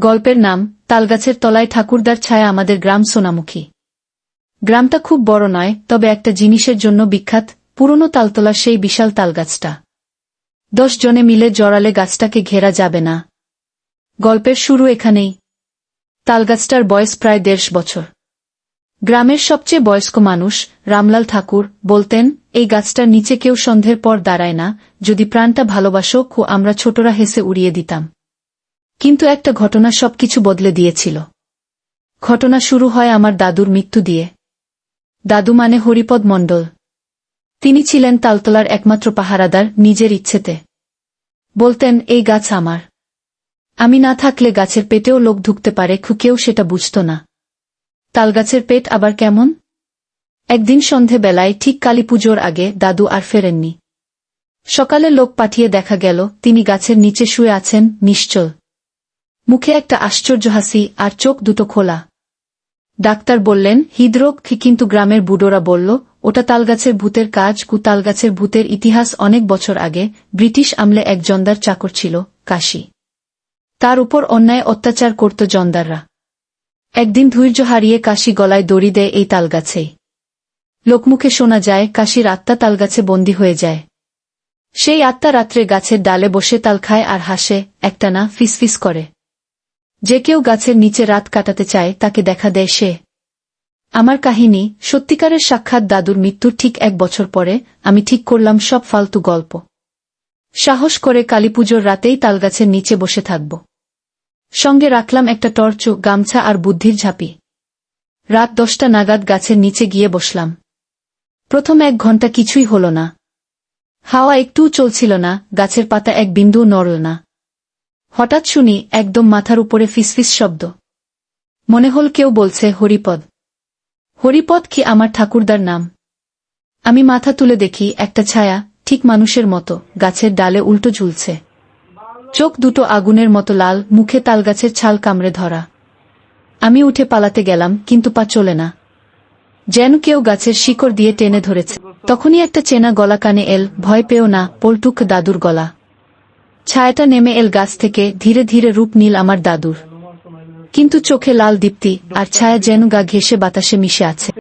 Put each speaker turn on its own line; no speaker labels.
গল্পের নাম, তালগাছের তলায় ঠাকুরদার ছায়া আমাদের গ্রাম সোনামুখী। গ্রামটা খুব বড় নয়, তবে একটা জিনিসের জন্য বিখ্যাত, পুরনো তালতলার সেই বিশাল তালগাছটা। দশ জনে মিলে জড়ালে গাছটাকে ঘেরা যাবে না। গল্পের শুরু এখানেই। তালগাছটার বয়স প্রায় দেড়শ বছর। গ্রামের সবচেয়ে বয়স্ক মানুষ, রামলাল ঠাকুর, বলতেন, এই গাছটার নিচে কেউ সন্ধ্যের পর দাঁড়ায় না, যদি প্রাণটা ভালোবাসো, খু, আমরা ছোটরা হেসে উড়িয়ে দিতাম। কিন্তু একটা ঘটনা সবকিছু বদলে দিয়েছিল। ঘটনা শুরু হয় আমার দাদুর মৃত্যু দিয়ে। দাদু মানে হরিপদ মণ্ডল। তিনি ছিলেন তালতলার একমাত্র পাহারাদার নিজের ইচ্ছেতে। বলতেন, এই গাছ আমার। আমি না থাকলে গাছের পেটেও লোক ঢুকতে পারে, খুকেও সেটা বুঝত না। তালগাছের পেট আবার কেমন? একদিন সন্ধেবেলায়, ঠিক কালী পুজোর আগে, দাদু আর ফেরেননি। সকালে লোক পাঠিয়ে দেখা গেল, তিনি গাছের নিচে শুয়ে আছেন, নিশ্চল। মুখে একটা আশ্চর্য হাসি আর চোখ দুটো খোলা। ডাক্তার বললেন, হৃদরোগ কিন্তু গ্রামের বুড়োরা বলল, ওটা তালগাছের ভূতের কাজ, কু তালগাছের ভূতের ইতিহাস অনেক বছর আগে, ব্রিটিশ আমলে এক জন্দার চাকর ছিল, কাশি। তার উপর অন্যায় অত্যাচার করত জন্দাররা। একদিন ধৈর্য হারিয়ে কাশি গলায় দড়ি দেয় এই তালগাছেই লোকমুখে শোনা যায়, কাশির আত্মা তালগাছে বন্দী হয়ে যায়। সেই আত্মা রাত্রে গাছের ডালে বসে তাল খায় আর হাসে, একটানা ফিসফিস করে। যে কেউ গাছের নিচে রাত কাটাতে চায়, তাকে দেখা দেয় সে। আমার কাহিনী, সত্যিকারের সাক্ষাৎ দাদুর মৃত্যুর ঠিক এক বছর পরে, আমি ঠিক করলাম সব ফালতু গল্প। সাহস করে কালীপুজোর রাতেই তালগাছের নিচে বসে থাকব। সঙ্গে রাখলাম একটা টর্চ, গামছা আর বুদ্ধির ঝাঁপি। রাত দশটা নাগাদ গাছের নিচে গিয়ে বসলাম। প্রথম এক ঘণ্টা কিছুই হল না। হাওয়া একটুও চলছিল না, গাছের পাতা এক বিন্দুও নড়ল না। হঠাৎ শুনি একদম মাথার উপরে ফিসফিস শব্দ। মনে হল কেউ বলছে, হরিপদ। হরিপদ কি আমার ঠাকুরদার নাম? আমি মাথা তুলে দেখি একটা ছায়া, ঠিক মানুষের মতো, গাছের ডালে উল্টো ঝুলছে। চোখ দুটো আগুনের মতো লাল, মুখে তালগাছের ছাল কামড়ে ধরা। আমি উঠে পালাতে গেলাম, কিন্তু পা চলে না। যেন কেউ গাছের শিকড় দিয়ে টেনে ধরেছে। তখনই একটা চেনা গলা কানে এল, ভয় পেও না, পল্টুক দাদুর গলা। ছায়াটা নেমে এল গাছ থেকে, ধীরে ধীরে রূপ নীল আমার দাদুর। কিন্তু চোখে লাল দীপ্তি, আর ছায়া যেন গা ঘেসে বাতাসে মিশে আছে।